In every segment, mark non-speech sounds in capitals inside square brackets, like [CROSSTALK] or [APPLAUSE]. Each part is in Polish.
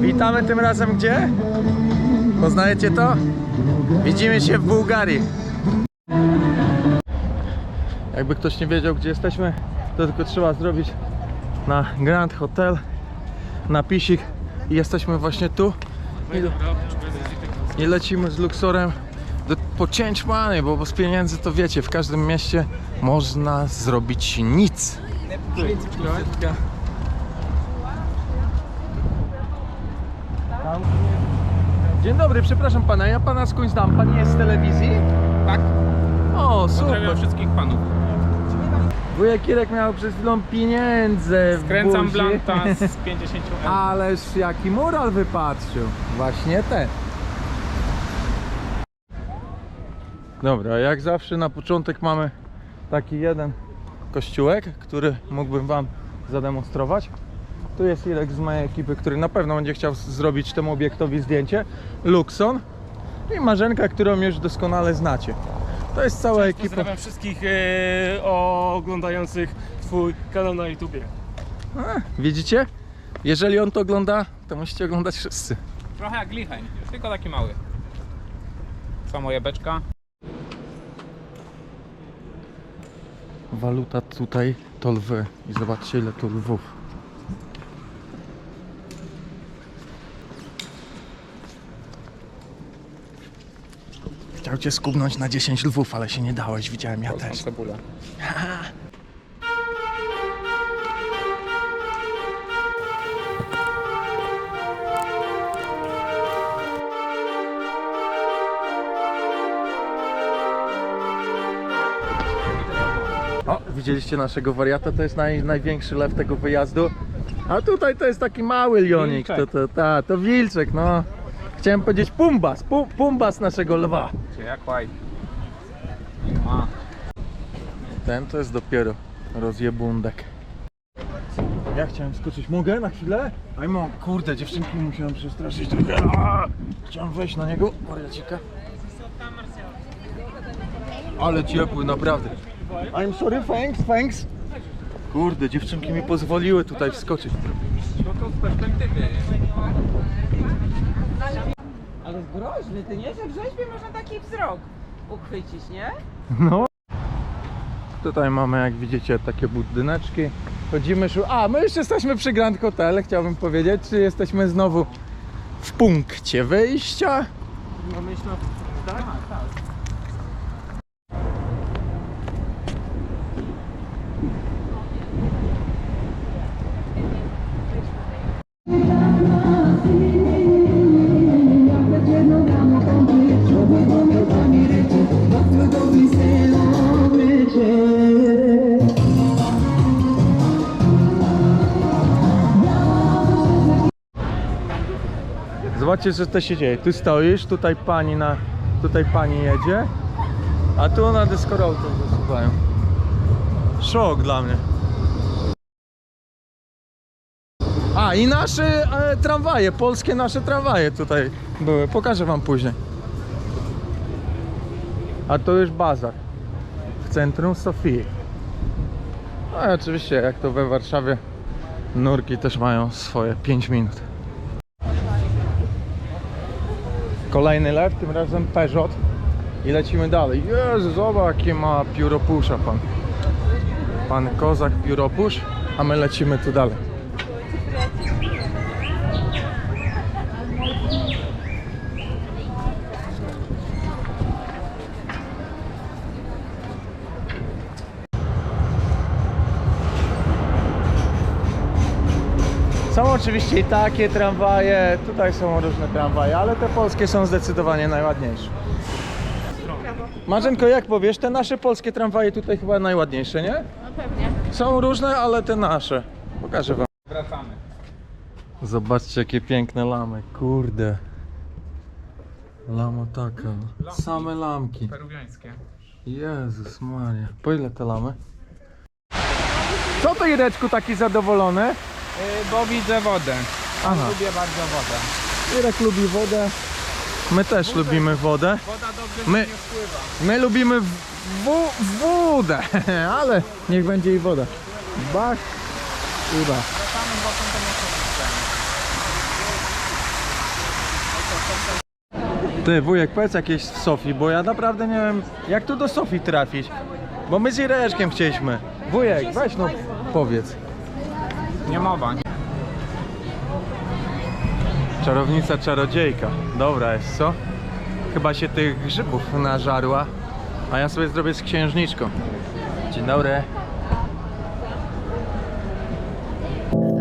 Witamy tym razem gdzie? Poznajecie to? Widzimy się w Bułgarii. Jakby ktoś nie wiedział gdzie jesteśmy, to tylko trzeba zrobić na Grand Hotel napisik i jesteśmy właśnie tu i, i lecimy z Luxorem do, po change money, bo, bo z pieniędzy to wiecie, w każdym mieście można zrobić nic. Dzień dobry, przepraszam pana, ja pana skądś znam, pan jest z telewizji? Tak, O, pozdrawiam super. wszystkich panów. Wujek Irek miał przed chwilą pieniędzy w Skręcam buzi. blanta z [LAUGHS] 50 euro. Ależ jaki mural wypatrzył. Właśnie ten. Dobra, jak zawsze na początek mamy taki jeden kościółek, który mógłbym wam zademonstrować. Tu jest Irek z mojej ekipy, który na pewno będzie chciał zrobić temu obiektowi zdjęcie. Luxon i Marzenka, którą już doskonale znacie. To jest cała ekipa. Pozdrawiam wszystkich e, oglądających Twój kanał na YouTubie. A, widzicie? Jeżeli on to ogląda, to musicie oglądać wszyscy. Trochę jak licheń, tylko taki mały. Co moje beczka? Waluta tutaj to lwy. I zobaczcie ile tu lwów. Chciał cię skubnąć na 10 lwów, ale się nie dałeś, widziałem ja też. cebulę. [LAUGHS] widzieliście naszego wariata? To jest naj, największy lew tego wyjazdu. A tutaj to jest taki mały lionik. To, Wilczek. to, ta, to wilczek, no. Chciałem powiedzieć pumbas, pu, pumbas naszego lwa. Czy jak łaj? Ma. Ten to jest dopiero rozjebundek. Ja chciałem skoczyć. Mogę na chwilę? Aj mo, kurde, dziewczynki musiałem przestraszyć trochę. A, Chciałem wejść na niego. Wariacika. Ale ciepły, naprawdę. I'm sorry, thanks, thanks. Kurde, dziewczynki mi pozwoliły tutaj wskoczyć. No to z perspektywy. Ale groźny, ty nie? Że w rzeźbie można taki wzrok uchwycić, nie? No. Tutaj mamy, jak widzicie, takie budyneczki. Chodzimy, szu... A, my już jesteśmy przy Grand Hotel, chciałbym powiedzieć. Czy jesteśmy znowu w punkcie wyjścia? No myślę, tak? Zobaczcie, co to się dzieje. Tu stoisz, tutaj pani na... Tutaj pani jedzie, a tu na deskorolce zasuwają. Szok dla mnie. A i nasze e, tramwaje, polskie nasze tramwaje tutaj były. Pokażę wam później. A to już bazar w centrum Sofii. No i oczywiście, jak to we Warszawie, nurki też mają swoje 5 minut. Kolejny lew, tym razem Peugeot. I lecimy dalej. Jezu, zobacz jakie ma pióropusza pan. Pan Kozak pióropusz, a my lecimy tu dalej. Są oczywiście i takie tramwaje, tutaj są różne tramwaje, ale te polskie są zdecydowanie najładniejsze. Marzenko, jak powiesz, te nasze polskie tramwaje tutaj chyba najładniejsze, nie? No pewnie. Są różne, ale te nasze. Pokażę wam. Wracamy. Zobaczcie jakie piękne lamy, kurde. Lama taka. Same lamki. Peruwiańskie. Jezus Maria. Po ile te lamy? Co to Ireczku taki zadowolony? Yy, bo widzę wodę. Aha. Lubię bardzo wodę. Irek lubi wodę. My też lubimy wodę. Woda dobrze My- nie spływa. My lubimy w- wodę, [LAUGHS] ale niech będzie i woda. Bach z to nie Ty, wujek, powiedz jakieś w Sofii, bo ja naprawdę nie wiem, jak tu do Sofii trafić. Bo my z Ireczkiem chcieliśmy. Wujek, weź no, powiedz. Nie mowa. Czarownica, czarodziejka. Dobra jest, co? Chyba się tych grzybów nażarła, a ja sobie zrobię z księżniczką. Dzień dobry.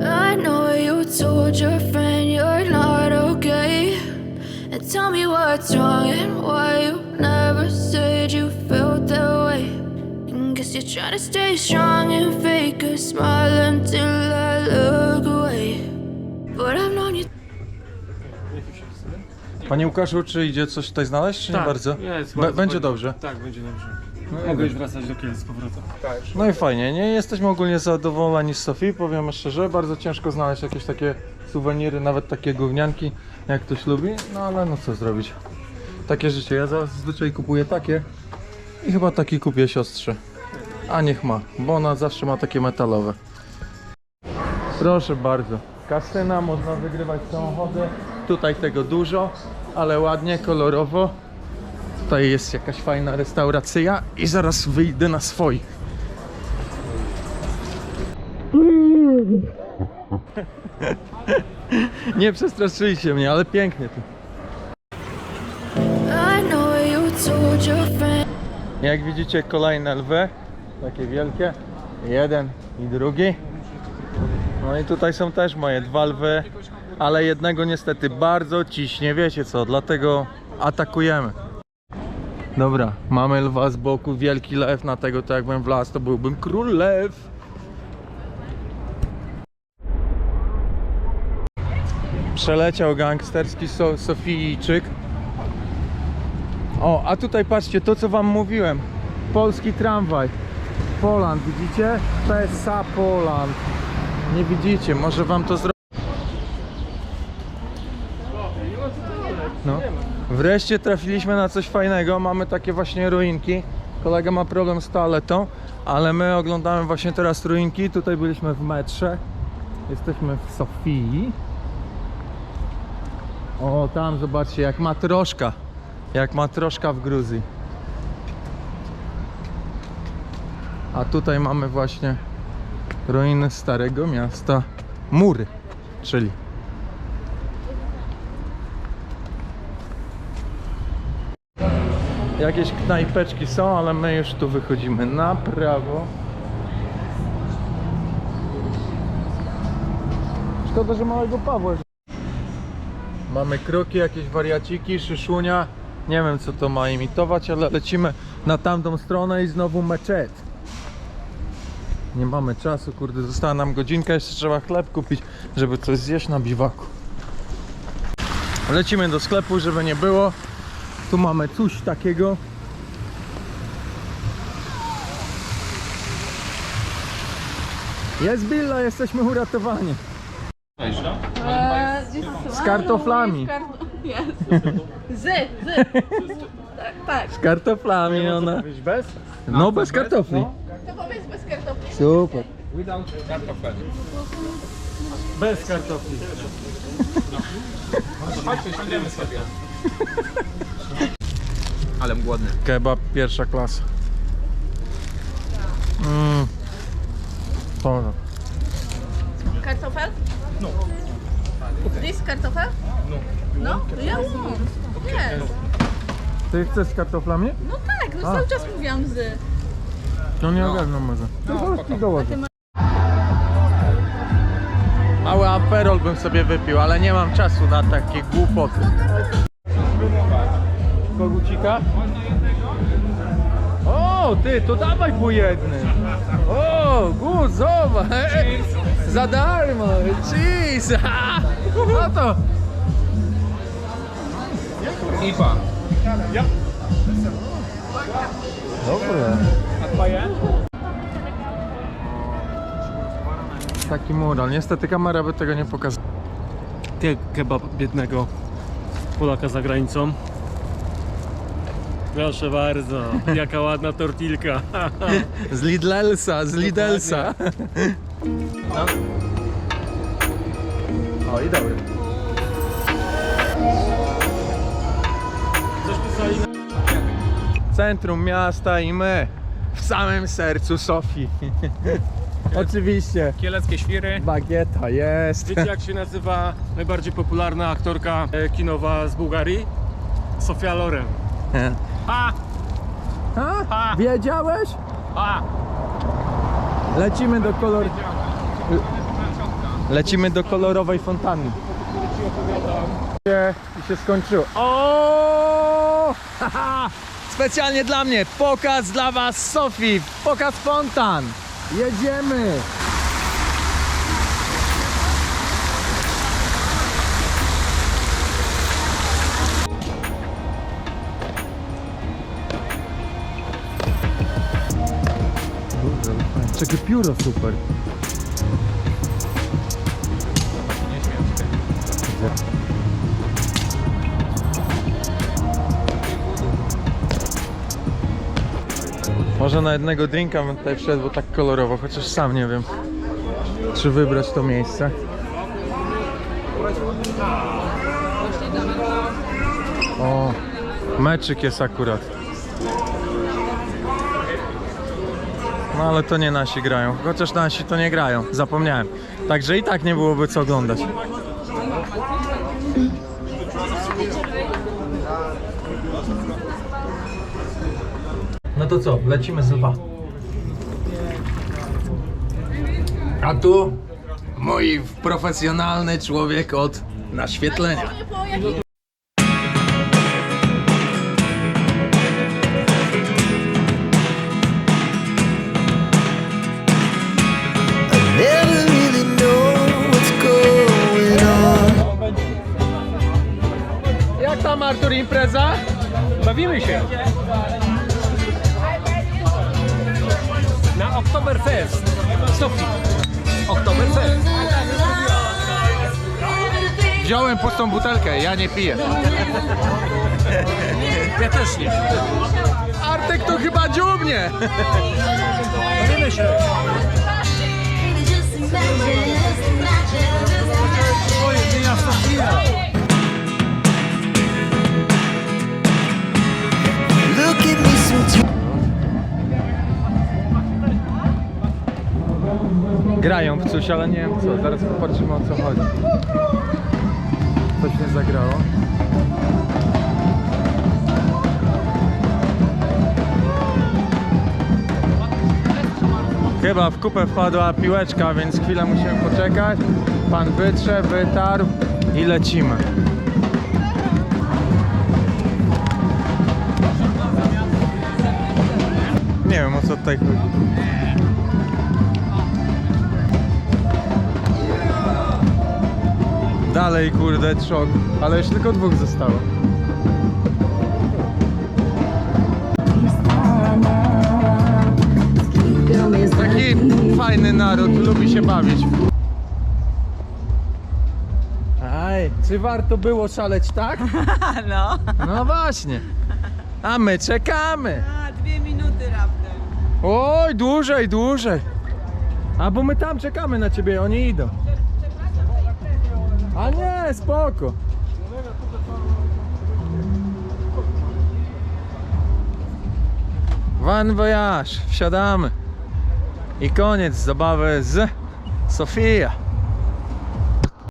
I know you told your friend you're not okay. And tell me what's wrong and why you never said you felt that way. You're trying to stay strong and fake a smile until I look away. But I've known you. Panie Łukaszu, czy idzie coś tutaj znaleźć, czy nie bardzo? Tak, Jest, Be- bardzo będzie fajnie. dobrze. Tak, będzie dobrze. No, Mogę już wracać do Kielc z powrotem. No i fajnie, nie jesteśmy ogólnie zadowoleni z Sofii, powiem szczerze, bardzo ciężko znaleźć jakieś takie suweniry, nawet takie gównianki, jak ktoś lubi, no ale no co zrobić. Takie życie, ja zazwyczaj kupuję takie i chyba taki kupię siostrze. A niech ma, bo ona zawsze ma takie metalowe. Proszę bardzo, kasyna, można wygrywać samochody, tutaj tego dużo, ale ładnie, kolorowo. Tutaj jest jakaś fajna restauracja i zaraz wyjdę na swoich. [LAUGHS] Nie przestraszyliście mnie, ale pięknie tu. Jak widzicie kolejne lwy, takie wielkie, jeden i drugi. No i tutaj są też moje dwa lwy, ale jednego niestety bardzo ciśnie, wiecie co, dlatego atakujemy. Dobra, mamy lwa z boku, wielki lew, na tego to jakbym wlazł, to byłbym król lew. Przeleciał gangsterski so Sofijczyk. O, a tutaj patrzcie, to co wam mówiłem. Polski tramwaj. Poland, widzicie? PSA Poland. Nie widzicie, może wam to zrobić. No. Wreszcie trafiliśmy na coś fajnego. Mamy takie właśnie ruinki. Kolega ma problem z toaletą, ale my oglądamy właśnie teraz ruinki. Tutaj byliśmy w metrze. Jesteśmy w Sofii. O, tam zobaczcie, jak matroszka. Jak matroszka w Gruzji. A tutaj mamy właśnie ruiny starego miasta Mury, czyli jakieś knajpeczki są, ale my już tu wychodzimy na prawo. Szkoda, że małego Pawła. Mamy kroki, jakieś wariaciki, szyszunia. Nie wiem co to ma imitować, ale lecimy na tamtą stronę i znowu meczet. Nie mamy czasu, kurde, została nam godzinka, jeszcze trzeba chleb kupić, żeby coś zjeść na biwaku. Lecimy do sklepu, żeby nie było. Tu mamy coś takiego. Jest Billa, jesteśmy uratowani. Z kartoflami. Z, z. Tak, tak. Z kartoflami ona. bez? No bez kartofli. To powiedz bez kartofli. Super. Without kartofel. Bez kartofli. Chodźcie, siądziemy sobie. Ale głodny. Kebab pierwsza klasa. Mmm. Dobra. Kartofel? No. This kartofel? No. No? Ja want. Yes. Ty chcesz z kartoflami? No tak, no A. cały czas mówiłam z. To nie ogarną może. Ci dołożę. Mały aperol bym sobie wypił, ale nie mam czasu na takie głupoty. Kogucika? O, ty, to dawaj po jednym. O, gud, zobacz. Za darmo. Cheese. No to. IPA. Dobre. Twoje? Taki mural. Niestety kamera by tego nie pokazała. Ke kebab biednego Polaka za granicą. Proszę bardzo, jaka ładna tortilka. [LAUGHS] Z Lidlelsa, z Lidelsa. No, O i dobry. Coś pisali na... Centrum miasta i my w samym sercu Sofii. [LAUGHS] Oczywiście. Kieleckie świry. Bagieta jest. Wiecie jak się nazywa najbardziej popularna aktorka e, kinowa z Bułgarii? Sofia Loren. [LAUGHS] A! A? A. Wiedziałeś? A! Lecimy do kolor... Lecimy do kolorowej fontanny. I się skończyło. O! [LAUGHS] Haha! Specjalnie dla mnie pokaz dla was Sofii. Pokaz fontan. Jedziemy. Czekaj, pióro super. Może na jednego drinka bym tutaj wszedł, bo tak kolorowo, chociaż sam nie wiem, czy wybrać to miejsce. O, meczyk jest akurat. No ale to nie nasi grają, chociaż nasi to nie grają, zapomniałem. Także i tak nie byłoby co oglądać. No to co, lecimy z lwa. A tu mój profesjonalny człowiek od naświetlenia. Jak tam Artur impreza? Bawimy się! Sofii. Oktoberfest. Wziąłem pustą butelkę, ja nie piję. Ja też nie. Artek to chyba dziubnie. Bawimy się. Sofia. Look at me some Grają w coś, ale nie wiem co. Zaraz popatrzymy o co chodzi. Coś nie zagrało. Chyba w kupę wpadła piłeczka, więc chwilę musimy poczekać. Pan wytrze, wytarł i lecimy. Nie wiem o co tutaj chodzi. Dalej kurde trzok, ale już tylko dwóch zostało. Taki fajny naród, lubi się bawić. Aj, czy warto było szaleć tak? [LAUGHS] No. No właśnie. A my czekamy. A, dwie minuty raptem. Oj, dłużej, dłużej. A bo my tam czekamy na ciebie, oni idą. A nie, spoko. Van Voyage, wsiadamy. I koniec zabawy z Sofia.